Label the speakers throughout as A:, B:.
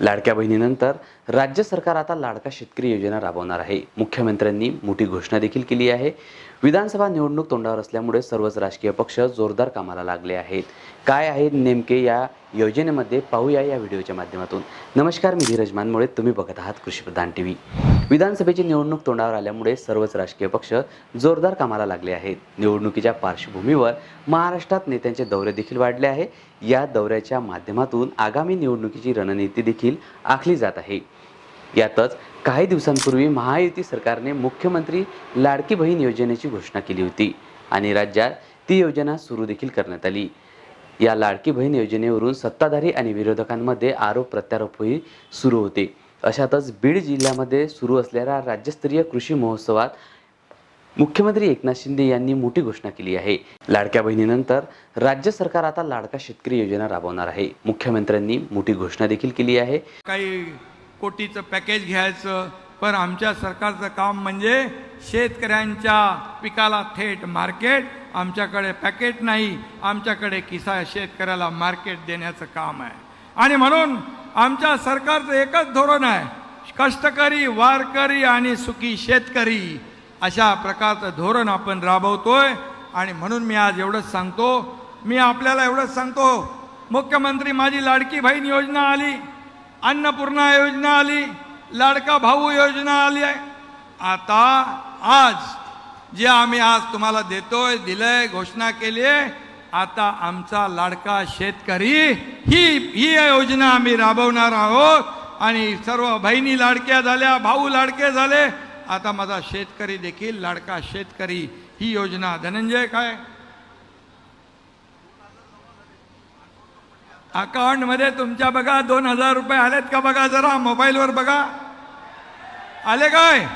A: लाडक्या बहिणीनंतर राज्य सरकार आता लाडका शेतकरी योजना राबवणार आहे. मुख्यमंत्र्यांनी मोठी घोषणा देखील केली आहे. विधानसभा निवडणूक तोंडावर असल्यामुळे सर्वच राजकीय पक्ष जोरदार कामाला लागले आहेत. काय आहे नेमके या योजनेमध्ये पाहूया या व्हिडिओच्या माध्यमातून. नमस्कार मी धीरज मानमुळे. तुम्ही बघत आहात कृषीप्रधान टी व्ही विधानसभेची निवडणूक तोंडावर आल्यामुळे सर्वच राजकीय पक्ष जोरदार कामाला लागले आहेत. निवडणुकीच्या पार्श्वभूमीवर महाराष्ट्रात नेत्यांचे दौरे देखील वाढले आहे. या दौऱ्याच्या माध्यमातून आगामी निवडणुकीची रणनीती देखील आखली जात आहे. यातच काही दिवसांपूर्वी महायुती सरकारने मुख्यमंत्री लाडकी बहीण योजनेची घोषणा केली होती आणि राज्यात ती योजना सुरू देखील करण्यात आली. या लाडकी बहीण योजनेवरून सत्ताधारी आणि विरोधकांमध्ये आरोप प्रत्यारोपही सुरू होते. अशातच बीड जिल्ह्यामध्ये सुरू असलेल्या राज्यस्तरीय कृषी महोत्सवात मुख्यमंत्री एकनाथ शिंदे यांनी मोठी घोषणा केली आहे. लाडक्या बहिणीनंतर राज्य सरकार आता लाडका शेतकरी योजना राबवणार आहे. मुख्यमंत्र्यांनी मोठी घोषणा देखील केली आहे.
B: काही कोटीचं पॅकेज घ्यायचं पण आमच्या सरकारचं काम म्हणजे शेतकऱ्यांच्या पिकाला थेट मार्केट आमच्याकडे पॅकेट नाही आमच्याकडे किसा शेतकऱ्याला मार्केट देण्याचं काम आहे. आणि म्हणून आमच्या सरकारचं एकच धोरण आहे. कष्टकरी वारकरी आणि सुखी शेतकरी अशा प्रकारचं धोरण आपण राबवतोय. आणि म्हणून मी आज एवढंच सांगतो. मी आपल्याला एवढंच सांगतो. मुख्यमंत्री माझी लाडकी बहीण योजना आली. अन्नपूर्णा योजना आली. लाडका भाऊ योजना आली आहे. आता आज जे आम्ही आज तुम्हाला देतोय दिलंय घोषणा केली आहे आता आमचा लाडका शेतकरी ही ही योजना आम्ही राबवणार आहोत. आणि सर्व बहिणी लाडक्या झाल्या भाऊ लाडके झाले. आता माझा शेतकरी देखील लाडका शेतकरी ही योजना धनंजय काय? अकाउंटमध्ये तुमच्या बघा दोन हजार रुपये आलेत का बघा जरा मोबाईलवर बघा. आले काय?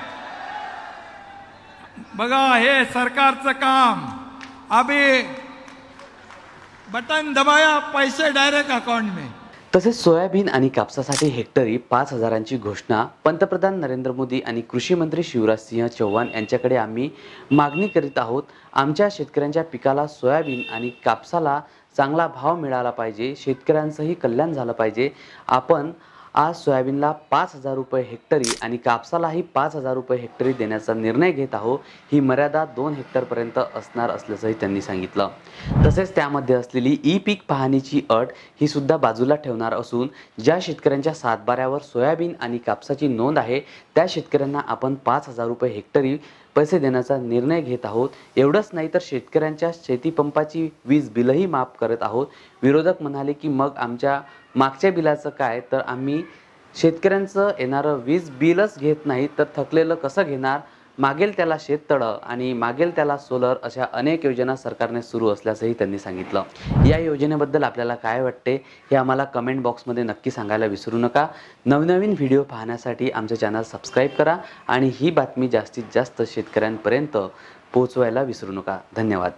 B: बघा हे सरकारचं काम. अभी बटन दबाया पैसे डायरेक्ट अकाउंट में.
A: तसेच सोयाबीन आणि कापसासाठी हेक्टरी पाच हजारांची घोषणा पंतप्रधान नरेंद्र मोदी आणि कृषी मंत्री शिवराज सिंह चौहान यांच्याकडे आम्ही मागणी करीत आहोत. आमच्या शेतकऱ्यांच्या पिकाला सोयाबीन आणि कापसाला चांगला भाव मिळाला पाहिजे. शेतकऱ्यांचंही कल्याण झालं पाहिजे. आपण आज सोयाबीनला पाच हजार रुपये हेक्टरी आणि कापसालाही पाच हजार रुपये हेक्टरी देण्याचा निर्णय घेत आहोत ही मर्यादा दोन हेक्टरपर्यंत असणार असल्याचंही त्यांनी सांगितलं. तसेच त्यामध्ये असलेली ई पीक पाहणीची अट ही सुद्धा बाजूला ठेवणार असून ज्या शेतकऱ्यांच्या सातबाऱ्यावर सोयाबीन आणि कापसाची नोंद आहे त्या शेतकऱ्यांना आपण पाच हजार रुपये हेक्टरी पैसे देण्याचा निर्णय घेत आहोत. एवढंच नाही तर शेतकऱ्यांच्या शेतीपंपाची वीज बिलही माफ करत आहोत. विरोधक म्हणाले की मग आमच्या मागच्या बिलाचं काय? तर आम्ही शेतकऱ्यांचं येणारं वीज बिलच घेत नाही तर थकलेलं कसं घेणार? मागेल त्याला शेततळं आणि मागेल त्याला सोलर अशा अनेक योजना सरकारने सुरू असल्याचंही त्यांनी सांगितलं. या योजनेबद्दल आपल्याला काय वाटते हे आम्हाला कमेंट बॉक्समध्ये नक्की सांगायला विसरू नका. नवनवीन व्हिडिओ पाहण्यासाठी आमचं चॅनल सबस्क्राईब करा आणि ही बातमी जास्तीत जास्त शेतकऱ्यांपर्यंत पोहोचवायला विसरू नका. धन्यवाद.